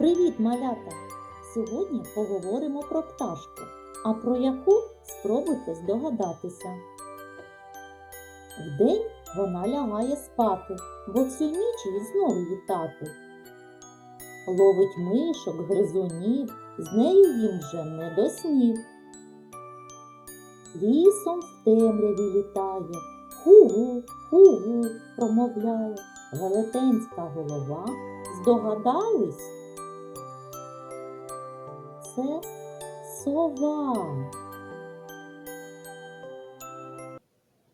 Привіт, малята! Сьогодні поговоримо про пташку, а про яку спробуйте здогадатися. Вдень вона лягає спати, бо всю ніч їй знову літати. Ловить мишок, гризунів, з нею їм вже не до снів. Лісом в темряві літає, ху-гу, ху-гу промовляє, велетенська голова. Здогадались? Це сова.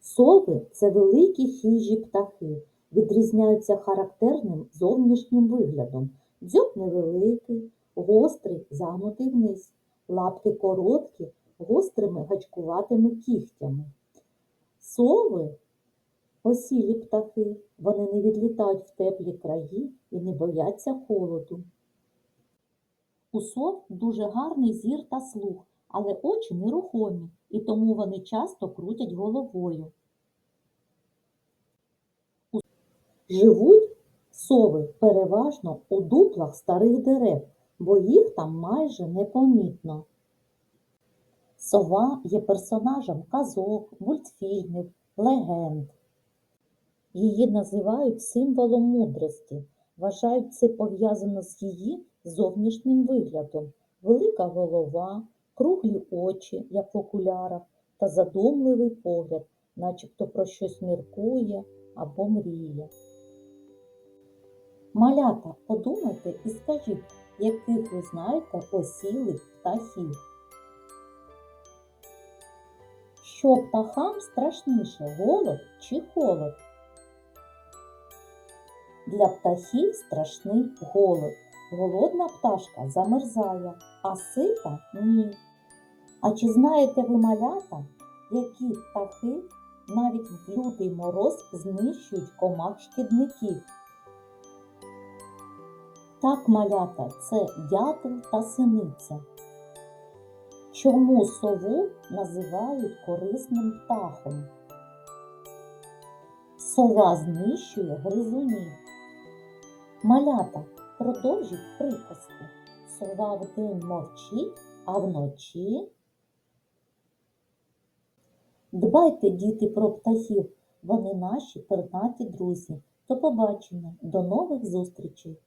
Сови це великі хижі птахи, відрізняються характерним зовнішнім виглядом. Дзьоб невеликий, гострий, загнутий вниз, лапки короткі, гострими гачкуватими кігтями. Сови осілі птахи, вони не відлітають в теплі краї і не бояться холоду. У дуже гарний зір та слух, але очі нерухомі, і тому вони часто крутять головою. Живуть сови переважно у дуплах старих дерев, бо їх там майже непомітно. Сова є персонажем казок, мультфільмів, легенд. Її називають символом мудрості. Вважають це пов'язано з її зовнішнім виглядом. Велика голова, круглі очі, як в окулярах, та задумливий погляд, начебто про щось міркує або мріє. Малята, подумайте і скажіть, яких ви знаєте осілих птахів. Що птахам страшніше голод чи холод? Для птахів страшний голод. Голодна пташка замерзає, а сита ні. А чи знаєте ви малята, які птахи навіть в лютий мороз знищують комах шкідників? Так, малята, це дятел та синиця. Чому сову називають корисним птахом? Сова знищує гризунів. Малята, продовжіть приказку. Сова вдень мовчить, а вночі. Дбайте, діти, про птахів. Вони наші пернаті друзі. До побачення, до нових зустрічей!